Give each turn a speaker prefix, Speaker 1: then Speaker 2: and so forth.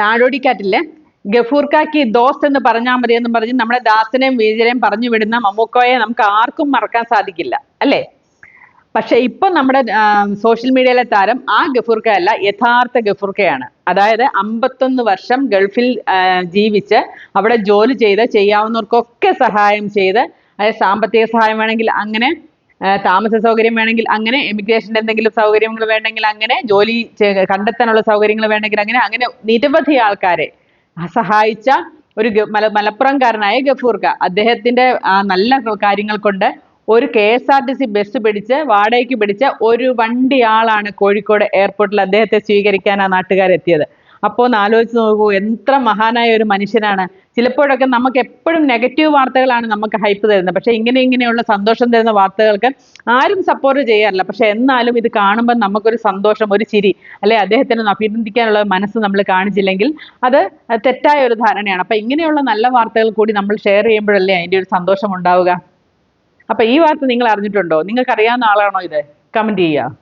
Speaker 1: നാടോടിക്കാറ്റിൽ ഗഫൂർക്കാക്ക് those എന്ന് പറഞ്ഞാൽ മതി എന്ന് പറഞ്ഞ് നമ്മുടെ ദാസനെയും വീജനെയും പറഞ്ഞു വിടുന്ന മമ്മൂക്കോയെ നമുക്ക് ആർക്കും മറക്കാൻ സാധിക്കില്ല അല്ലേ? പക്ഷെ ഇപ്പൊ നമ്മുടെ സോഷ്യൽ മീഡിയയിലെ താരം ആ ഗഫൂർക്ക അല്ല യഥാർത്ഥ ഗഫൂർക്കയാണ്. അതായത് അമ്പത്തൊന്ന് വർഷം ഗൾഫിൽ ജീവിച്ച് അവിടെ ജോലി ചെയ്ത് ചെയ്യാവുന്നവർക്കൊക്കെ സഹായം ചെയ്ത് അതായത് സാമ്പത്തിക സഹായം വേണമെങ്കിൽ അങ്ങനെ താമസ സൗകര്യം വേണമെങ്കിൽ അങ്ങനെ എമിഗ്രേഷന്റെ എന്തെങ്കിലും സൗകര്യങ്ങൾ വേണമെങ്കിൽ അങ്ങനെ ജോലി കണ്ടെത്താനുള്ള സൗകര്യങ്ങൾ വേണമെങ്കിൽ അങ്ങനെ അങ്ങനെ നിരവധി ആൾക്കാരെ സഹായിച്ച ഒരു മല മലപ്പുറംകാരനായ ഗഫൂർക്ക അദ്ദേഹത്തിന്റെ ആ നല്ല കാര്യങ്ങൾ കൊണ്ട് ഒരു K S R T C bus പിടിച്ച് വാടകയ്ക്ക് പിടിച്ച ഒരു വണ്ടി ആളാണ് കോഴിക്കോട് എയർപോർട്ടിൽ അദ്ദേഹത്തെ സ്വീകരിക്കാൻ ആ നാട്ടുകാരെത്തിയത്. അപ്പോൾ ഒന്ന് ആലോചിച്ച് നോക്കൂ എത്ര മഹാനായ ഒരു മനുഷ്യനാണ്. ചിലപ്പോഴൊക്കെ നമുക്ക് എപ്പോഴും നെഗറ്റീവ് വാർത്തകളാണ് നമുക്ക് ഹൈപ്പ് തരുന്നത്. പക്ഷേ ഇങ്ങനെ ഇങ്ങനെയുള്ള സന്തോഷം തരുന്ന വാർത്തകൾക്ക് ആരും സപ്പോർട്ട് ചെയ്യാറില്ല. പക്ഷെ എന്നാലും ഇത് കാണുമ്പോൾ നമുക്കൊരു സന്തോഷം ഒരു ചിരി അല്ലെ? അദ്ദേഹത്തിന് അഭിനന്ദിക്കാനുള്ള മനസ്സ് നമ്മൾ കാണിച്ചില്ലെങ്കിൽ അത് തെറ്റായ ഒരു ധാരണയാണ്. അപ്പൊ ഇങ്ങനെയുള്ള നല്ല വാർത്തകൾ കൂടി നമ്മൾ ഷെയർ ചെയ്യുമ്പോഴല്ലേ അതിന്റെ ഒരു സന്തോഷം ഉണ്ടാവുക? അപ്പൊ ഈ വാർത്ത നിങ്ങൾ അറിഞ്ഞിട്ടുണ്ടോ? നിങ്ങൾക്ക് അറിയാവുന്ന ആളാണോ ഇത്? കമന്റ് ചെയ്യുക.